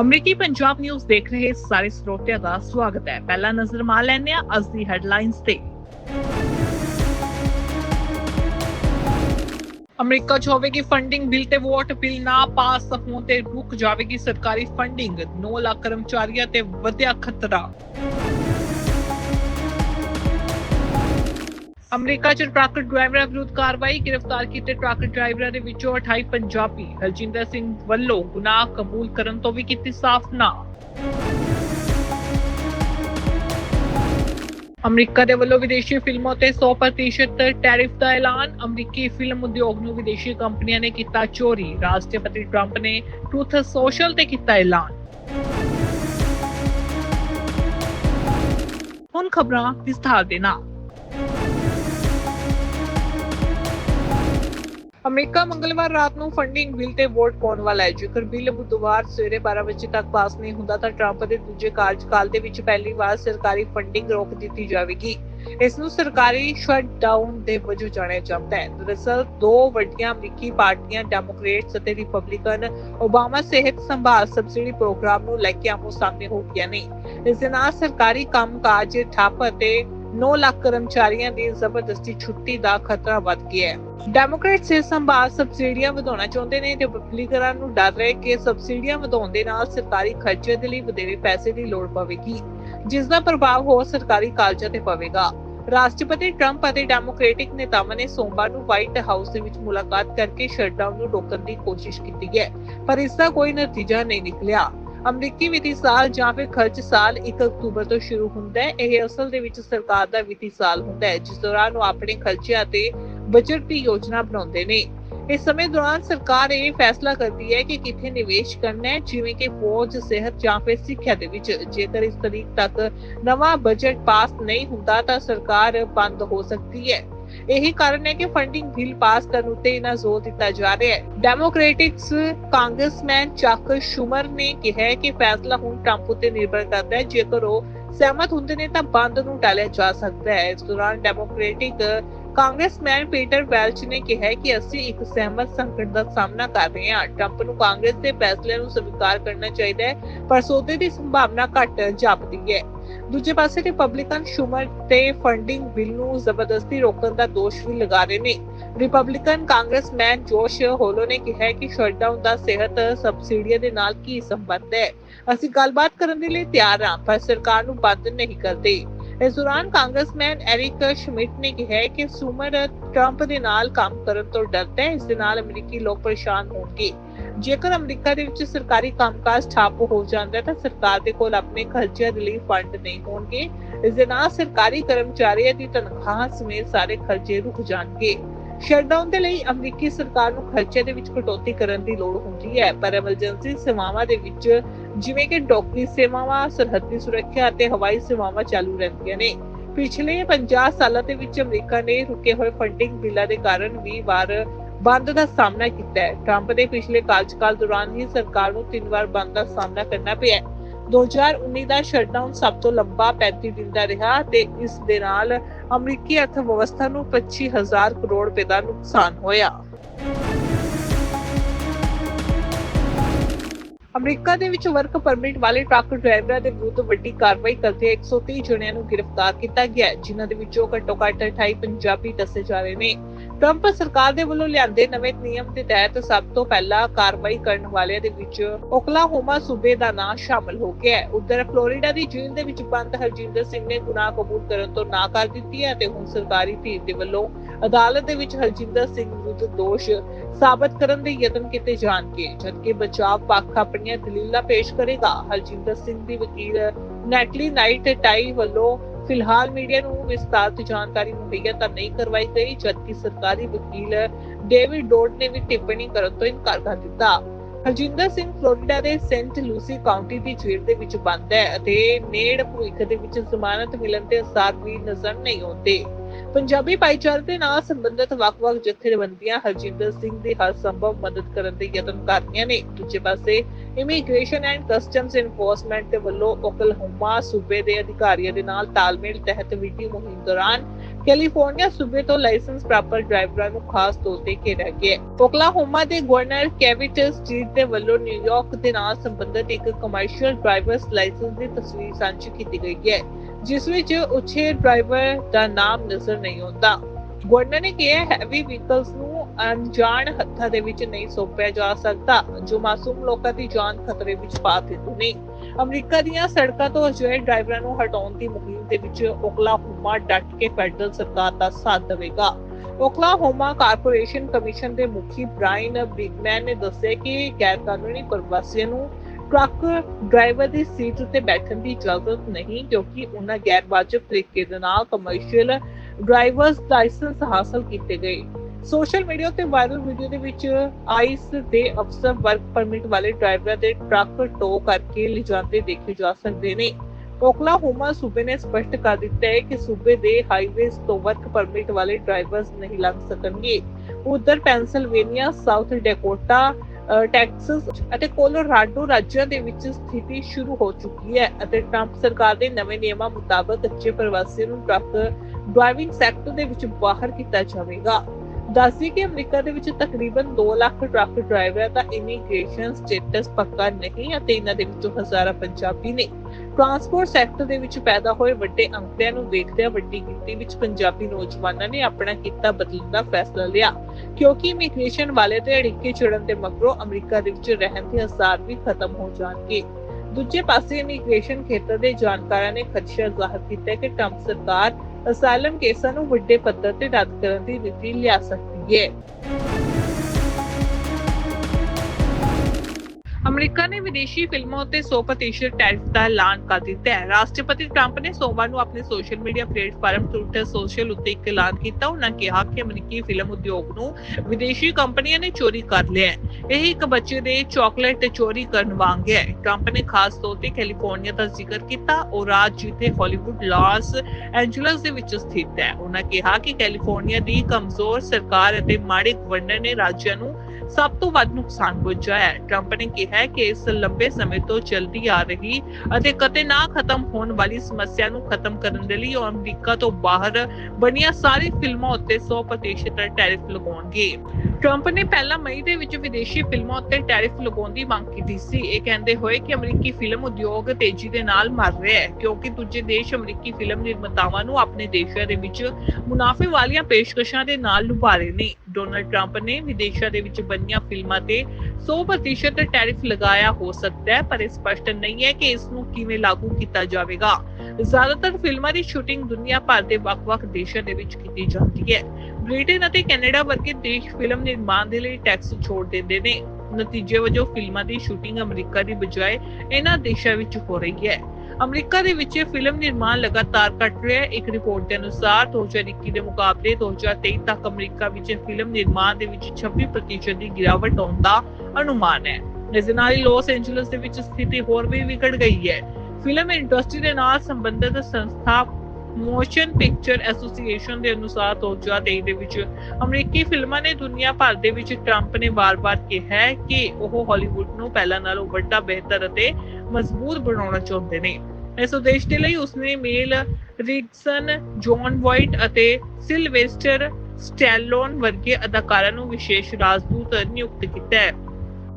ਅਮਰੀਕੀ ਪੰਜਾਬ ਨਿਊਜ਼ ਦੇਖ ਰਹੇ ਸਾਰੇ ਸਰੋਤਿਆਂ ਦਾ ਸਵਾਗਤ ਹੈ। ਪਹਿਲਾ ਨਜ਼ਰ ਮਾਰ ਲੈਂਦੇ ਹਾਂ ਅੱਜ ਦੀ ਹੈਡਲਾਈਨਸ ਤੇ। ਅਮਰੀਕਾ 'ਚ ਹੋਵੇਗੀ ਫੰਡਿੰਗ ਬਿੱਲ ਤੇ ਵੋਟ ਬਿੱਲ ਨਾ ਪਾਸ ਹੋਣ ਤੇ ਰੁਕ ਜਾਵੇਗੀ ਸਰਕਾਰੀ ਫੰਡਿੰਗ 9 ਲੱਖ ਕਰਮਚਾਰੀਆਂ ਤੇ ਵਧਿਆ ਖਤਰਾ। ਅਮਰੀਕਾ 'ਚ ਟਰੱਕ ਡਰਾਈਵਰਾਂ ਵਿਰੁੱਧ ਕਾਰਵਾਈ, ਗ੍ਰਿਫਤਾਰ ਕੀਤੇ ਟਰੱਕ ਡਰਾਈਵਰਾਂ ਦੇ ਵਿੱਚੋਂ 28 ਪੰਜਾਬੀ। ਹਰਜਿੰਦਰ ਸਿੰਘ ਵੱਲੋਂ ਗੁਨਾਹ ਕਬੂਲ ਕਰਨ ਤੋਂ ਵੀ ਕੀਤੀ ਸਾਫ਼ ਨਾ। ਅਮਰੀਕਾ ਦੇ ਵੱਲੋਂ ਵਿਦੇਸ਼ੀ ਫਿਲਮਾਂ ਤੇ 100% ਟੈਰਿਫ ਦਾ ਐਲਾਨ। ਅਮਰੀਕੀ ਫਿਲਮ ਉਦਯੋਗ ਨੂੰ ਵਿਦੇਸ਼ੀ ਕੰਪਨੀਆਂ ਨੇ ਕੀਤਾ ਚੋਰੀ। ਰਾਸ਼ਟਰਪਤੀ ਟਰੰਪ ਨੇ ਟਰੂਥ ਸੋਸ਼ਲ ਤੇ ਕੀਤਾ ਐਲਾਨ। ਹੁਣ ਖਬਰਾਂ ਵਿਸਥਾਰ ਦੇ ਨਾਲ। ਅਮਰੀਕਾ ਮੰਗਲਵਾਰ ਰਾਤ ਨੂੰ ਫੰਡਿੰਗ ਬਿੱਲ ਤੇ ਵੋਟ ਪਾਉਣ ਵਾਲਾ ਹੈ। ਜੇਕਰ ਬਿੱਲ ਬੁੱਧਵਾਰ ਸਵੇਰੇ 12 ਵਜੇ ਤੱਕ ਪਾਸ ਨਹੀਂ ਹੁੰਦਾ, ਤਾਂ ਟਰੰਪ ਦੇ ਦੂਜੇ ਕਾਰਜਕਾਲ ਦੇ ਵਿੱਚ ਪਹਿਲੀ ਵਾਰ ਸਰਕਾਰੀ ਫੰਡਿੰਗ ਰੋਕ ਦਿੱਤੀ ਜਾਵੇਗੀ। ਇਸ ਨੂੰ ਸਰਕਾਰੀ ਸ਼ਟਡਾਊਨ ਦੇ ਵਜੋਂ ਜਾਣਿਆ ਜਾਂਦਾ ਹੈ। ਦਰਅਸਲ, ਦੋ ਵੱਡੀਆਂ ਅਮਰੀਕੀ ਪਾਰਟੀਆਂ ਡੈਮੋਕ੍ਰੇਟਸ ਅਤੇ ਰਿਪਬਲਿਕਨ ਓਬਾਮਾ ਸਿਹਤ ਸੰਭਾਲ ਸਬਸਿਡੀ ਪ੍ਰੋਗਰਾਮ ਨੂੰ ਲੈ ਕੇ ਆਮੋ ਸਾਹਮਣੇ ਹੋ ਗਈਆਂ ਨੇ। ਇਸ ਦੇ ਨਾਲ ਸਰਕਾਰੀ ਕੰਮਕਾਜ, ਠੱਪ ਅਤੇ 9 ਲੱਖ ਕਰਮਚਾਰੀਆਂ ਦੀ ਜ਼ਬਰਦਸਤੀ ਛੁੱਟੀ ਦਾ ਖਤਰਾ ਵੱਧ ਗਿਆ ਹੈ। ਡੈਮੋਕ੍ਰੇਟ ਸਿਹਤ ਸੰਭਾਲ ਸਬਸਿਡੀਆਂ ਵਧਾਉਣਾ ਚਾਹੁੰਦੇ ਨੇ ਤੇ ਰਿਪਬਲਿਕਨਾਂ ਨੂੰ ਡਰ ਹੈ ਕਿ ਸਬਸਿਡੀਆਂ ਵਧਾਉਣ ਦੇ ਨਾਲ ਸਰਕਾਰੀ ਖਰਚੇ ਦੇ ਲਈ ਵਧੇਰੇ ਪੈਸੇ ਦੀ ਲੋੜ ਪਵੇਗੀ, ਜਿਸ ਦਾ ਪ੍ਰਭਾਵ ਹੋਰ ਸਰਕਾਰੀ ਕਾਲਜਾਂ ਤੇ ਪਵੇਗਾ। ਰਾਸ਼ਟਰਪਤੀ ਟਰੰਪ ਅਤੇ ਡੈਮੋਕ੍ਰੈਟਿਕ ਨੇਤਾਵਾਂ ਨੇ ਸੋਮਵਾਰ ਨੂੰ ਵਾਈਟ ਹਾਊਸ ਦੇ ਵਿੱਚ ਮੁਲਾਕਾਤ ਕਰਕੇ ਸ਼ਟਡਾਊਨ ਨੂੰ ਰੋਕਣ ਦੀ ਕੋਸ਼ਿਸ਼ ਕੀਤੀ ਹੈ, ਪਰ ਇਸ ਦਾ ਕੋਈ ਨਤੀਜਾ ਨਹੀਂ ਨਿਕਲਿਆ। ਅਮਰੀਕੀ ਵਿੱਤੀ ਸਾਲ ਜਾਂ ਫਿਰ ਖਰਚ ਸਾਲ 1 ਅਕਤੂਬਰ ਤੋਂ ਸ਼ੁਰੂ ਹੁੰਦਾ ਹੈ। ਇਹ ਅਸਲ ਦੇ ਵਿੱਚ ਸਰਕਾਰ ਦਾ ਵਿੱਤੀ ਸਾਲ ਹੁੰਦਾ ਹੈ, ਜਿਸ ਦੌਰਾਨ ਉਹ ਆਪਣੇ ਖਰਚਿਆਂ ਤੇ ਬਜਟ ਦੀ ਯੋਜਨਾ ਬਣਾਉਂਦੇ ਨੇ। ਇਸ ਸਮੇਂ ਦੌਰਾਨ ਸਰਕਾਰ ਇਹ ਫੈਸਲਾ ਕਰਦੀ ਹੈ ਕਿ ਕਿੱਥੇ ਨਿਵੇਸ਼ ਕਰਨਾ ਹੈ, ਜਿਵੇਂ ਕਿ ਫੌਜ, ਸਿਹਤ ਜਾਂ ਫਿਰ ਸਿੱਖਿਆ ਦੇ ਵਿੱਚ। ਜੇਕਰ ਇਸ ਤਰੀਕ ਤੱਕ ਨਵਾਂ ਬਜਟ ਪਾਸ ਨਹੀਂ ਹੁੰਦਾ ਤਾਂ ਸਰਕਾਰ ਬੰਦ ਹੋ ਸਕਦੀ ਹੈ। ਇਹੀ ਕਾਰਨ ਹੈ ਕਿ ਫੰਡਿੰਗ ਬਿੱਲ ਪਾਸ ਕਰਨ ਉੱਤੇ ਇਹਨਾਂ ਜ਼ੋਰ ਦਿੱਤਾ ਜਾ ਰਿਹਾ ਹੈ। ਡੈਮੋਕ੍ਰੈਟਿਕਸ ਕਾਂਗਰਸਮੈਨ ਚੱਕ ਸ਼ੂਮਰ ਨੇ ਕਿਹਾ ਕਿ ਫੈਸਲਾ ਹੁਣ ਟਰੰਪ ਉੱਤੇ ਨਿਰਭਰ ਕਰਦਾ ਹੈ। ਜੇਕਰ ਉਹ ਸਹਿਮਤ ਹੁੰਦੇ ਨੇ ਤਾਂ ਬੰਦ ਨੂੰ ਟਾਲਿਆ ਜਾ ਸਕਦਾ ਹੈ। ਇਸ ਦੌਰਾਨ ਡੈਮੋਕ੍ਰੈਟਿਕ ਕਾਂਗਰਸਮੈਨ ਪੀਟਰ ਵੈਲਚ ਨੇ ਕਿਹਾ ਕਿ ਅਸੀਂ ਇੱਕ ਸਹਿਮਤ ਸੰਕਟ ਦਾ ਸਾਹਮਣਾ ਕਰ ਰਹੇ ਹਾਂ। ਟਰੰਪ ਨੂੰ ਕਾਂਗਰਸ ਦੇ ਫੈਸਲੇ ਨੂੰ ਸਵੀਕਾਰ ਕਰਨਾ ਚਾਹੀਦਾ ਹੈ, ਪਰ ਸੌਦੇ ਦੀ ਸੰਭਾਵਨਾ ਘੱਟ ਜਾਪਦੀ ਹੈ। ਦੂਜੇ ਪਾਸੇ ਰਿਪਬਲਿਕਨ ਸ਼ੂਮਰ ਤੇ ਫੰਡਿੰਗ ਬਿੱਲ ਨੂੰ ਜ਼ਬਰਦਸਤੀ ਰੋਕਣ ਦਾ ਦੋਸ਼ ਵੀ ਲਗਾ ਰਹੇ ਨੇ। ਰਿਪਬਲਿਕਨ ਕਾਂਗਰਸਮੈਨ ਜੋਸ਼ ਹੋਲੋ ਨੇ ਕਿਹਾ ਕਿ ਸ਼ਟਡਾਊਨ ਦਾ ਸਿਹਤ ਸਬਸਿਡੀਆਂ ਦੇ ਨਾਲ ਕੀ ਸੰਬੰਧ ਹੈ। ਅਸੀਂ ਗੱਲਬਾਤ ਕਰਨ ਦੇ ਲਈ ਤਿਆਰ ਹਾਂ, ਪਰ ਸਰਕਾਰ ਨੂੰ ਬੰਦ ਨਹੀਂ ਕਰਦੇ। ਇਸ ਦੌਰਾਨ ਕਾਂਗਰਸਮੈਨ ਐਰਿਕ ਸ਼ਮਿਟ ਨੇ ਕਿਹਾ ਕਿ ਸੁਮਰ ਟਰੰਪ ਦੇ ਨਾਲ ਕੰਮ ਕਰਨ ਤੋਂ ਡਰਦਾ ਹੈ, ਇਸ ਦੇ ਨਾਲ ਅਮਰੀਕੀ ਲੋਕ ਪਰੇਸ਼ਾਨ ਹੋਣਗੇ। ਜੇਕਰ ਅਮਰੀਕਾ ਦੇ ਵਿੱਚ ਸਰਕਾਰੀ ਕੰਮਕਾਜ ਠੱਪ ਹੋ ਜਾਂਦਾ ਹੈ, ਤਾਂ ਸਰਕਾਰ ਦੇ ਕੋਲ ਆਪਣੇ ਖਰਚਿਆਂ ਦੇ ਫੰਡ ਨਹੀਂ ਹੋਣਗੇ। ਇਸ ਦੇ ਨਾਲ ਸਰਕਾਰੀ ਕਰਮਚਾਰੀਆਂ ਦੀ ਤਨਖਾਹ ਸਮੇਤ ਸਾਰੇ ਖਰਚੇ ਰੁਕ ਜਾਣਗੇ। ਸ਼ਟਡਾਊਨ ਦੇ ਲਈ ਅਮਰੀਕੀ ਸਰਕਾਰ ਨੂੰ ਖਰਚੇ ਦੇ ਵਿੱਚ ਕਟੌਤੀ ਕਰਨ ਦੀ ਲੋੜ ਹੁੰਦੀ ਹੈ, ਪਰ ਐਮਰਜੈਂਸੀ ਸੇਵਾਵਾਂ ਦੇ ਵਿੱਚ ਜਿਵੇਂ ਕਿ ਡਾਕਟਰੀ ਸੇਵਾਵਾਂ, ਸਰਹੱਦੀ ਸੁਰੱਖਿਆ ਅਤੇ ਹਵਾਈ ਸੇਵਾਵਾਂ ਚਾਲੂ ਰਹਿੰਦੀਆਂ ਨੇ। ਪਿਛਲੇ 50 ਸਾਲਾਂ ਦੇ ਵਿੱਚ ਅਮਰੀਕਾ ਨੇ ਰੁਕੇ ਹੋਏ ਫੰਡਿੰਗ ਬਿੱਲਾਂ ਦੇ ਕਾਰਨ ਵੀ ਵਾਰ ਬੰਦ ਦਾ ਸਾਹਮਣਾ ਕੀਤਾ ਹੈ। ਟਰੰਪ ਦੇ ਪਿਛਲੇ ਕਾਰਜਕਾਲ ਦੌਰਾਨ ਹੀ ਸਰਕਾਰ ਨੂੰ ਤਿੰਨ ਵਾਰ ਬੰਦ ਦਾ ਸਾਹਮਣਾ ਕਰਨਾ ਪਿਆ 2019 ਦਾ ਸ਼ਟਡਾਊਨ ਸਭ ਤੋਂ ਲੰਬਾ 35 ਦਿਨ ਦਾ ਰਿਹਾ ਤੇ ਇਸ ਦੇ ਨਾਲ ਅਮਰੀਕੀ ਅਰਥ ਨੂੰ 25000 ਕਰੋੜ ਰੁਪਏ ਦਾ ਨੁਕਸਾਨ ਹੋਇਆ। ਅਮਰੀਕਾ ਦੇ ਵਿੱਚ ਵਰਕ ਪਰਮਿਟ ਵਾਲੇ ਟਰੱਕ ਡਰਾਈਵਰਾਂ ਦੇ ਵਿਰੁੱਧ ਵੱਡੀ ਕਾਰਵਾਈ ਕਰਦੇ 130 ਜਣਿਆਂ ਨੂੰ ਗ੍ਰਿਫਤਾਰ ਕੀਤਾ ਗਿਆ ਜਿਨ੍ਹਾਂ ਦੇ ਵਿੱਚੋਂ ਘੱਟੋ-ਘੱਟ 28 ਪੰਜਾਬੀ ਦੱਸੇ ਜਾ ਰਹੇ ਨੇ। ਟਰੰਪ ਸਰਕਾਰ ਦੇ ਵੱਲੋਂ ਲਿਆਂਦੇ ਨਵੇਂ ਨਿਯਮ ਦੇ ਤਹਿਤ ਸਭ ਤੋਂ ਪਹਿਲਾਂ ਕਾਰਵਾਈ ਕਰਨ ਵਾਲਿਆਂ ਦੇ ਵਿੱਚ ਓਕਲਾਹੋਮਾ ਸੂਬੇ ਦਾ ਨਾਂ ਸ਼ਾਮਲ ਹੋ ਗਿਆ ਹੈ। ਉਧਰ ਫਲੋਰੀਡਾ ਦੀ ਜੇਲ੍ਹ ਦੇ ਵਿੱਚ ਬੰਦ ਹਰਜਿੰਦਰ ਸਿੰਘ ਨੇ ਗੁਨਾਹ ਕਬੂਲ ਕਰਨ ਤੋਂ ਨਾ ਕਰ ਦਿੱਤੀ ਹੈ ਤੇ ਹੁਣ ਸਰਕਾਰੀ ਧੀਰ ਦੇ ਵੱਲੋਂ ਅਦਾਲਤ ਦੇ ਵਿੱਚ ਹਰਜਿੰਦਰ ਸਿੰਘ ਵਿਰੁੱਧ ਦੋਸ਼ ਸਾਬਤ ਕਰਨ ਦੇ ਯਤਨ ਕੀਤੇ ਜਾਣਗੇ। ਜਦਕਿ ਬਚਾਵ ਪੱਖ ਆਪਣੀਆਂ ਦਲੀਲਾਂ ਪੇਸ਼ ਕਰੇਗਾ, ਹਰਜਿੰਦਰ ਸਿੰਘ ਦੀ ਵਕੀਲ ਨੈਟਲੀ ਨਾਈਟ ਟਾਈ ਵੱਲੋਂ ਫਿਲਹਾਲ ਮੀਡੀਆ ਨੂੰ ਵਿਸਤਾਰਤ ਜਾਣਕਾਰੀ ਮੁਹੱਈਆ ਤਾਂ ਨਹੀਂ ਕਰਵਾਈ ਗਈ, ਜਦਕਿ ਸਰਕਾਰੀ ਵਕੀਲ ਡੇਵਿਡ ਡੋਡ ਨੇ ਵੀ ਟਿੱਪਣੀ ਕਰਨ ਤੋਂ ਇਨਕਾਰ ਕਰ ਦਿੱਤਾ। ਹਰਜਿੰਦਰ ਸਿੰਘ ਫਲੋਰੀਡਾ ਦੇ ਸੈਂਟ ਲੂਸੀ ਕਾਉਂਟੀ ਦੀ ਜੇਲ੍ਹ ਦੇ ਵਿੱਚ ਬੰਦ ਹੈ ਅਤੇ ਨੇੜ ਭਵਿੱਖ ਦੇ ਵਿੱਚ ਜ਼ਮਾਨਤ ਮਿਲਣ ਦੇ ਅਸਾਰ ਵੀ ਨਜ਼ਰ ਨਹੀਂ ਆਉਂਦੇ। ਪੰਜਾਬੀ ਭਾਈਚਾਰੇ ਦੇ ਨਾਲ ਸੰਬੰਧਿਤ ਵੱਖ-ਵੱਖ ਜਥੇਬੰਦੀਆਂ ਹਰਜਿੰਦਰ ਸਿੰਘ ਦੀ ਹਰ ਸੰਭਵ ਮਦਦ ਕਰਨ ਦੇ ਯਤਨ ਕਰ ਰਹੀਆਂ ਨੇ। ਦੂਜੇ ਪਾਸੇ ਇਮੀਗ੍ਰੇਸ਼ਨ ਐਂਡ ਕਸਟਮਸ ਐਨਫੋਰਸਮੈਂਟ ਦੇ ਵੱਲੋਂ ਓਕਲਹੋਮਾ ਸੂਬੇ ਦੇ ਅਧਿਕਾਰੀਆਂ ਦੇ ਨਾਲ ਤਾਲਮੇਲ ਤਹਿਤ ਵਿੱਢੀ ਮੁਹਿੰਮ ਦੌਰਾਨ ਕੈਲੀਫੋਰਨੀਆ ਸੂਬੇ ਤੋਂ ਲਾਇਸੈਂਸ ਪ੍ਰਾਪਤ ਡਰਾਈਵਰਾਂ ਨੂੰ ਖਾਸ ਤੌਰ ਤੇ ਘੇਰਿਆ ਗਿਆ ਓਕਲਾਹੋਮਾ ਦੇ ਗਵਰਨਰ ਕੈਵਿਟ ਸਟ੍ਰੀਟ ਦੇ ਵੱਲੋਂ ਨਿਊਯਾਰਕ ਦੇ ਨਾਲ ਸੰਬੰਧਿਤ ਇੱਕ ਕਮਰਸ਼ੀਅਲ ਡਰਾਈਵਰਸ ਲਾਇਸੈਂਸ ਦੀ ਤਸਵੀਰ ਸਾਂਝੀ ਕੀਤੀ ਗਈ ਹੈ, ਜਿਸ ਵਿੱਚ ਉੱਚੇ ਡਰਾਈਵਰ ਦਾ ਨਾਮ ਨਜ਼ਰ ਨਹੀਂ ਆਉਂਦਾ। ਗਵਰਨਰ ਨੇ ਕਿਹਾ ਹੈਵੀ ਵਹੀਕਲਸ ਨੂੰ ਅਣਜਾਣ ਹੱਥਾਂ ਦੇ ਵਿੱਚ ਨਹੀਂ ਸੌਂਪਿਆ ਜਾ ਸਕਦਾ, ਜੋ ਮਾਸੂਮ ਲੋਕਾਂ ਦੀ ਜਾਨ ਖਤਰੇ ਵਿੱਚ ਪਾ ਦਿੰਦੇ ਨੇ। ਅਮਰੀਕਾ ਦੀਆਂ ਸੜਕਾਂ ਤੋਂ ਅਜਿਹੇ ਡਰਾਈਵਰਾਂ ਨੂੰ ਹਟਾਉਣ ਦੀ ਮੁਹਿੰਮ ਦੇ ਵਿੱਚ ਓਕਲਾਹੋਮਾ ਡਟ ਕੇ ਫੈਡਰਲ ਸਰਕਾਰ ਦਾ ਸਾਥ ਦੇਵੇਗਾ। ਓਕਲਾਹੋਮਾ ਕਾਰਪੋਰੇਸ਼ਨ ਕਮਿਸ਼ਨ ਦੇ ਮੁਖੀ ਬ੍ਰਾਇਨ ਬਿਗਮੈਨ ਨੇ ਦੱਸਿਆ ਕਿ ਗੈਰ ਕਾਨੂੰਨੀ ਪ੍ਰਵਾਸੀਆਂ ਨੂੰ ਟਰੱਕ ਡਰਾਈਵਰ ਦੀ ਸੀਟ ਉੱਤੇ ਬੈਠਣ ਦੀ ਇਜਾਜ਼ਤ ਨਹੀਂ, ਕਿਉਂਕਿ ਉਹਨਾਂ ਗੈਰ ਵਾਜਬ ਤਰੀਕੇ ਦੇ ਨਾਲ ਕਮਰਸ਼ੀਅਲ ਡਰਾਈਵਰਸ ਲਾਇਸੈਂਸ ਹਾਸਲ ਕੀਤੇ ਗਏ। ਸੋਸ਼ਲ ਮੀਡੀਆ ਤੇ ਵਾਇਰਲ ਵੀਡੀਓ ਦੇ ਵਿੱਚ ਆਈਸ ਦੇ ਅਫਸਰ ਵਰਕ ਪਰਮਿਟ ਵਾਲੇ ਡਰਾਈਵਰਾਂ ਦੇ ਟਰੱਕ ਟੋ ਕਰਕੇ ਲਿਜਾਂਦੇ ਦੇਖੇ ਜਾ ਸਕਦੇ ਨੇ। ਓਕਲਾਹੋਮਾ ਸੂਬੇ ਨੇ ਸਪਸ਼ਟ ਕਰ ਦਿੱਤਾ ਹੈ ਕਿ ਸੂਬੇ ਦੇ ਹਾਈਵੇਜ਼ ਤੋਂ ਵਰਕ ਪਰਮਿਟ ਵਾਲੇ ਡਰਾਈਵਰਸ ਨਹੀਂ ਲੰਘ ਸਕਣਗੇ। ਉਧਰ ਪੈਂਸਿਲਵੇਨੀਆ ਸਾਊਥ ਡੈਕੋਟਾ ਟੈਕਸਸ ਅਤੇ ਕੋਲੋਰਾਡੋ ਰਾਜਾਂ ਦੇ ਵਿੱਚ ਸਥਿਤੀ ਸ਼ੁਰੂ ਹੋ ਚੁੱਕੀ ਹੈ ਅਤੇ ਟਰੰਪ ਸਰਕਾਰ ਦੇ ਨਵੇਂ ਨਿਯਮਾਂ ਮੁਤਾਬਕ ਕੱਚੇ ਪ੍ਰਵਾਸੀਆਂ ਨੂੰ ਟਰੱਕ ਡਰਾਈਵਿੰਗ ਸੈਕਟਰ ਦੇ ਵਿੱਚ ਬਾਹਰ ਕੀਤਾ ਜਾਵੇਗਾ। ਦੱਸੀ ਕਿ ਅਮਰੀਕਾ ਦੇ ਵਿੱਚ ਤਕਰੀਬਨ 2 ਲੱਖ ਟਰੱਕ ਡਰਾਈਵਰਾਂ ਦਾ ਇਮੀਗ੍ਰੇਸ਼ਨ ਸਟੇਟਸ ਪੱਕਾ ਨਹੀਂ ਅਤੇ ਇਹਨਾਂ ਦੇ ਵਿੱਚੋਂ ਹਜ਼ਾਰਾਂ ਪੰਜਾਬੀ ਨੇ। ਟਰਾਂਸਪੋਰਟ ਸੈਕਟਰ ਦੇ ਵਿੱਚ ਪੈਦਾ ਹੋਏ ਵੱਡੇ ਅੰਕੜਿਆਂ ਨੂੰ ਵੇਖਦਿਆਂ ਵੱਡੀ ਗਿਣਤੀ ਵਿੱਚ ਪੰਜਾਬੀ ਨੌਜਵਾਨਾਂ ਨੇ ਆਪਣਾ ਕਿੱਤਾ ਬਦਲਣ ਦਾ ਫੈਸਲਾ ਲਿਆ। ਕਿਉਂਕਿ ਇਮੀਗ੍ਰੇਸ਼ਨ ਵਾਲੇ ਤੇ ਅੜਿੱਕੇ ਚੜਨ ਦੇ ਮਗਰੋਂ ਅਮਰੀਕਾ ਦੇ ਵਿੱਚ ਰਹਿਣ ਦੇ ਅਸਾਰ ਵੀ ਖਤਮ ਹੋ ਜਾਣਗੇ। ਦੂਜੇ ਪਾਸੇ ਇਮੀਗ੍ਰੇਸ਼ਨ ਖੇਤਰ ਦੇ ਜਾਣਕਾਰਾਂ ਨੇ ਖਦਸ਼ਾ ਜ਼ਾਹਰ ਕੀਤਾ ਕਿ ਟਰੰਪ ਸਰਕਾਰ ਅਸਾਈਲਮ ਕੇਸਾਂ ਨੂੰ ਵੱਡੇ ਪੱਧਰ ਤੇ ਰੱਦ ਕਰਨ ਦੀ ਨੀਤੀ ਲਿਆ ਸਕਦੀ ਹੈ। ਅਮਰੀਕਾ ਨੇ ਵਿਦੇਸ਼ੀ ਫਿਲਮਾਂ ਉੱਤੇ 100% ਟੈਰਿਫ ਦਾ ਐਲਾਨ ਕਰ ਦਿੱਤਾ ਹੈ। ਰਾਸ਼ਟਰਪਤੀ ਟਰੰਪ ਨੇ ਸੋਮਵਾਰ ਨੂੰ ਆਪਣੇ social media platform Truth Social ਉੱਤੇ ਇੱਕ ਐਲਾਨ ਕੀਤਾ। ਉਹਨਾਂ ਕਿਹਾ ਕਿ ਅਮਰੀਕੀ ਫਿਲਮ ਉਦਯੋਗ ਨੂੰ ਵਿਦੇਸ਼ੀ ਕੰਪਨੀਆਂ ਨੇ ਚੋਰੀ ਕਰ ਲਿਆ ਹੈ। ਇਹ ਇੱਕ ਬੱਚੇ ਦੇ ਚਾਕਲੇਟ ਚੋਰੀ ਕਰਨ ਵਾਂਗ ਹੈ। ਟਰੰਪ ਨੇ ਖਾਸ ਤੌਰ ਤੇ ਕੈਲੀਫੋਰਨੀਆ ਦਾ ਜ਼ਿਕਰ ਕੀਤਾ। ਉਹ ਰਾਜ ਜਿੱਥੇ ਹਾਲੀਵੁੱਡ, ਲਾਸ ਐਂਜਲਸ ਦੇ ਵਿੱਚ ਸਥਿਤ ਹੈ। ਉਹਨਾਂ ਕਿਹਾ ਕਿ ਕੈਲੀਫੋਰਨੀਆ ਦੀ ਕਮਜ਼ੋਰ ਸਰਕਾਰ ਅਤੇ ਮਾੜੇ ਗਵਰਨਰ ਨੇ ਰਾਜਾਂ ਨੂੰ ਸਭ ਤੋਂ ਵੱਧ ਨੁਕਸਾਨ ਪਹੁੰਚਾਇਆ ਹੈ। ਟਰੰਪ ਨੇ ਕਿਹਾ ਕਿ ਇਸ ਲੰਬੇ ਸਮੇਂ ਤੋਂ ਚੱਲਦੀ ਆ ਰਹੀ ਅਤੇ ਕਦੇ ਨਾ ਖਤਮ ਹੋਣ ਵਾਲੀ ਸਮੱਸਿਆ ਨੂੰ ਖਤਮ ਕਰਨ ਦੇ ਲਈ ਉਹ ਅਮਰੀਕਾ ਤੋਂ ਬਾਹਰ ਬਣੀਆਂ ਸਾਰੀ ਫਿਲਮਾਂ ਉੱਤੇ 100% ਟੈਰਿਫ ਲਗਾਉਣਗੇ। ਟਰੰਪ ਨੇ ਪਹਿਲਾ ਮਈ ਦੇ ਵਿੱਚ ਵਿਦੇਸ਼ੀ ਫਿਲਮਾਂ ਉੱਤੇ ਟੈਰਿਫ ਲਗਾਉਣ ਦੀ ਮੰਗ ਕੀਤੀ ਸੀ। ਇਹ ਕਹਿੰਦੇ ਹੋਏ ਕਿ ਅਮਰੀਕੀ ਫਿਲਮ ਉਦਯੋਗ ਤੇਜ਼ੀ ਦੇ ਨਾਲ ਮਰ ਰਿਹਾ ਹੈ ਕਿਉਂਕਿ ਦੂਜੇ ਦੇਸ਼ ਅਮਰੀਕੀ ਫਿਲਮ ਨਿਰਮਾਤਾਵਾਂ ਨੂੰ ਆਪਣੇ ਦੇਸ਼ਾਂ ਦੇ ਵਿੱਚ ਮੁਨਾਫੇ ਵਾਲੀਆਂ ਪੇਸ਼ਕਸ਼ਾਂ ਦੇ ਨਾਲ ਲੁਭਾ ਰਹੇ ਨੇ। ਡੋਨਲਡ ਟਰੰਪ ਨੇ ਵਿਦੇਸ਼ਾਂ ਦੇ ਵਿੱਚ ਬਣੀਆਂ ਫਿਲਮਾਂ ਤੇ 100% ਟੈਰਿਫ ਲਗਾਇਆ, ਹੋ ਸਕਦਾ ਹੈ, ਪਰ ਇਹ ਸਪਸ਼ਟ ਨਹੀਂ ਹੈ ਕਿ ਇਸ ਨੂੰ ਕਿਵੇਂ ਲਾਗੂ ਕੀਤਾ ਜਾਵੇਗਾ। ਜ਼ਿਆਦਾਤਰ ਫਿਲਮਾਂ ਦੀ ਸ਼ੂਟਿੰਗ ਦੁਨੀਆ ਭਰ ਦੇ ਵੱਖ-ਵੱਖ ਦੇਸ਼ਾਂ ਦੇ ਵਿੱਚ ਕੀਤੀ ਜਾਂਦੀ ਹੈ। ਬ੍ਰਿਟੇਨ ਅਤੇ ਕੈਨੇਡਾ ਵਰਗੇ ਦੇਸ਼ ਫਿਲਮ ਨਿਰਮਾਣ ਦੇ ਲਈ ਟੈਕਸ ਛੋੜ ਦਿੰਦੇ ਨੇ। ਨਤੀਜੇ ਵਜੋਂ ਫਿਲਮਾਂ ਦੀ ਸ਼ੂਟਿੰਗ ਅਮਰੀਕਾ ਦੀ ਬਜਾਏ ਇਹਨਾਂ ਦੇਸ਼ਾਂ ਵਿੱਚ ਹੋ ਰਹੀ ਹੈ। ਅਮਰੀਕਾ ਦੇ ਵਿੱਚ ਫਿਲਮ ਨਿਰਮਾਣ ਲਗਾਤਾਰ ਘਟ ਰਿਹਾ ਹੈ। ਇੱਕ ਰਿਪੋਰਟ ਦੇ ਅਨੁਸਾਰ 2021 ਦੇ ਮੁਕਾਬਲੇ 2023 ਤੱਕ ਅਮਰੀਕਾ ਵਿੱਚ ਫਿਲਮ ਨਿਰਮਾਣ ਦੇ ਵਿੱਚ 26% ਦੀ ਗਿਰਾਵਟ ਆਉਣ ਦਾ ਅਨੁਮਾਨ ਹੈ। ਇਸ ਦੇ ਨਾਲ ਹੀ ਲਾਸ ਐਂਜਲਸ ਦੇ ਵਿੱਚ ਸਥਿਤੀ ਹੋਰ ਵੀ ਵਿਗੜ ਗਈ ਹੈ। ਫਿਲਮ ਇੰਡਸਟਰੀ ਦੇ ਨਾਲ ਸੰਬੰਧਿਤ ਸੰਸਥਾ ਮੋਸ਼ਨ ਪਿਕਚਰ ਐਸੋਸੀਏਸ਼ਨ ਦੇ ਅਨੁਸਾਰ 2023 ਦੇ ਵਿੱਚ ਅਮਰੀਕੀ ਫਿਲਮਾਂ ਨੇ ਦੁਨੀਆ ਭਰ ਦੇ ਵਿੱਚ ਟਰੰਪ ਨੇ ਵਾਰ-ਵਾਰ ਕਿਹਾ ਹੈ ਕਿ ਉਹ ਹਾਲੀਵੁੱਡ ਨੂੰ ਪਹਿਲਾਂ ਨਾਲੋਂ ਵੱਡਾ, ਬਿਹਤਰ ਅਤੇ ਮਜ਼ਬੂਤ ਬਣਾਉਣਾ ਚਾਹੁੰਦੇ ਨੇ। ਇਸ ਉਦੇਸ਼ ਦੇ ਲਈ ਉਸਨੇ ਮੇਲ ਰਿਗਸਨ ਜੌਨ ਵਾਈਟ ਅਤੇ ਸਿਲਵੇਸਟਰ ਸਟੈਲੋਨ ਵਰਗੇ ਅਦਾਕਾਰਾਂ ਨੂੰ ਵਿਸ਼ੇਸ਼ ਰਾਜਦੂਤ ਨਿਯੁਕਤ ਕੀਤਾ ਹੈ।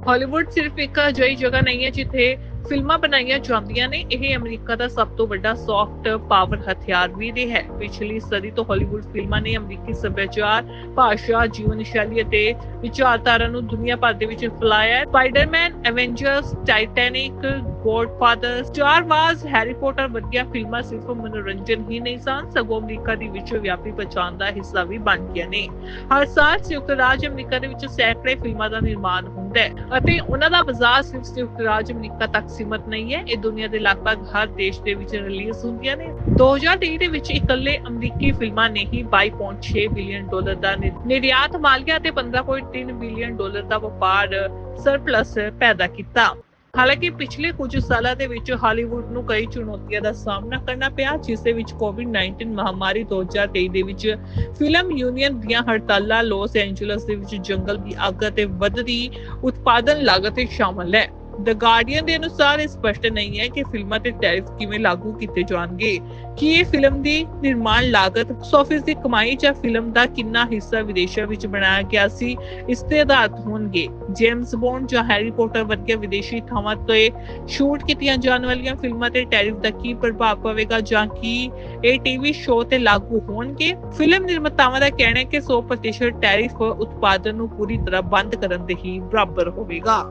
ਹਾਲੀਵੁੱਡ ਸਿਰਫ ਇੱਕ ਅਜਿਹੀ ਜਗ੍ਹਾ ਨਹੀਂ ਹੈ ਜਿੱਥੇ ਫਿਲਮਾਂ ਬਣਾਈਆਂ ਜਾਂਦੀਆਂ ਨੇ, ਇਹ ਅਮਰੀਕਾ ਦਾ ਸਭ ਤੋਂ ਵੱਡਾ ਸੌਫਟ ਪਾਵਰ ਹਥਿਆਰ ਵੀ ਰਿਹਾ ਹੈ। ਪਿਛਲੀ ਸਦੀ ਤੋਂ ਹਾਲੀਵੁੱਡ ਫਿਲਮਾਂ ਨੇ ਅਮਰੀਕੀ ਸੱਭਿਆਚਾਰ, ਭਾਸ਼ਾ, ਜੀਵਨ ਸ਼ੈਲੀ ਅਤੇ ਵਿਚਾਰਧਾਰਾ ਨੂੰ ਦੁਨੀਆ ਭਰ ਦੇ ਵਿੱਚ ਫੈਲਾਇਆ ਹੈ। Spiderman Avengers Titanic Godfather Star Wars Harry Potter ਵਰਗੀਆਂ ਫਿਲਮਾਂ ਸਿਰਫ ਮਨੋਰੰਜਨ ਹੀ ਨਹੀਂ ਸਨ, ਸਗੋਂ ਅਮਰੀਕਾ ਦੀ ਵਿਸ਼ਵ ਵਿਆਪੀ ਪਛਾਣ ਦਾ ਹਿੱਸਾ ਵੀ ਬਣ ਗਈਆਂ ਨੇ। ਹਰ ਸਾਲ ਸੰਯੁਕਤ ਰਾਜ ਅਮਰੀਕਾ ਦੇ ਵਿੱਚ ਸੈਂਕੜੇ ਫਿਲਮਾਂ ਦਾ ਨਿਰਮਾਣ ਹੁੰਦਾ ਹੈ ਅਤੇ ਉਹਨਾਂ ਦਾ ਬਾਜ਼ਾਰ ਸਿਰਫ ਸੰਯੁਕਤ ਰਾਜ ਅਮਰੀਕਾ ਤੱਕ ਸੀਮਤ ਨਹੀਂ ਹੈ, ਇਹ ਦੁਨੀਆ ਦੇ ਲਗਭਗ ਹਰ ਦੇਸ਼ ਦੇ ਵਿੱਚ ਰਿਲੀਜ਼ ਹੁੰਦੀਆਂ ਨੇ। 2023 ਦੇ ਵਿੱਚ ਇਕੱਲੇ ਅਮਰੀਕੀ ਫਿਲਮਾਂ ਨੇ ਹੀ 22.6 ਬਿਲੀਅਨ ਡਾਲਰ ਦਾ ਨਿਰ- ਨਿਰਯਾਤ ਮਾਲੀਆ ਤੇ 15.3 ਬਿਲੀਅਨ ਡਾਲਰ ਦਾ ਵਪਾਰ ਸਰਪਲਸ ਪੈਦਾ ਕੀਤਾ। ਹਾਲਾਂਕਿ ਪਿਛਲੇ ਕੁਝ ਸਾਲਾਂ ਦੇ ਵਿੱਚ ਹਾਲੀਵੁੱਡ ਨੂੰ ਕਈ ਚੁਣੌਤੀਆਂ ਦਾ ਸਾਹਮਣਾ ਕਰਨਾ ਪਿਆ, ਜਿਸ ਦੇ ਵਿੱਚ ਕੋਵਿਡ-19 ਮਹਾਮਾਰੀ 2023 ਦੇ ਵਿੱਚ ਫਿਲਮ ਯੂਨੀਅਨ ਦੀਆਂ ਹੜਤਾਲਾਂ ਲਾਸ ਐਂਜਲਸ ਦੇ ਵਿੱਚ ਜੰਗਲ ਦੀ ਅੱਗ ਅਤੇ ਵੱਧਦੀ ਉਤਪਾਦਨ ਲਾਗਤ ਸ਼ਾਮਲ ਹੈ। ਦ ਗਾਰਡੀਅਨ ਦੇ ਅਨੁਸਾਰ ਇਹ ਸਪਸ਼ਟ ਨਹੀਂ ਹੈ ਕਿ ਫਿਲਮਾਂ ਤੇ ਟੈਰਿਫ ਕਿਵੇਂ ਲਾਗੂ ਕੀਤੇ ਜਾਣਗੇ। ਕਿ ਇਹ ਫਿਲਮ ਦੀ ਨਿਰਮਾਣ ਲਾਗਤ ਆਫਿਸ ਦੀ ਕਮਾਈ ਜਾਂ ਫਿਲਮ ਦਾ ਕਿੰਨਾ ਹਿੱਸਾ ਵਿਦੇਸ਼ਾਂ ਵਿੱਚ ਬਣਾਇਆ ਗਿਆ ਸੀ, ਇਸ ਤੇ ਆਧਾਰਿਤ ਹੋਣਗੇ। ਜੇਮਸ ਬੌਂਡ ਜਾਂ ਹੈਰੀ ਪੋਟਰ ਵਰਗੇ ਵਿਦੇਸ਼ੀ ਥਾਵਾਂ ਤੇ ਸ਼ੂਟ ਕੀਤੀਆਂ ਜਾਣ ਵਾਲੀਆਂ ਫਿਲਮਾਂ ਤੇ ਟੈਰਿਫ ਦਾ ਕੀ ਪ੍ਰਭਾਵ ਪਵੇਗਾ ਜਾਂ ਕੀ ਇਹ ਟੀਵੀ ਸ਼ੋਅ ਤੇ ਲਾਗੂ ਹੋਣਗੇ? ਫਿਲਮ ਨਿਰਮਾਤਾਵਾਂ ਦਾ ਕਹਿਣਾ ਹੈ ਕਿ 100% ਟੈਰਿਫ ਉਤਪਾਦਨ ਨੂੰ ਪੂਰੀ ਤਰ੍ਹਾਂ ਬੰਦ ਕਰਨ ਦੇ ਹੀ ਬਰਾਬਰ ਹੋਵੇਗਾ।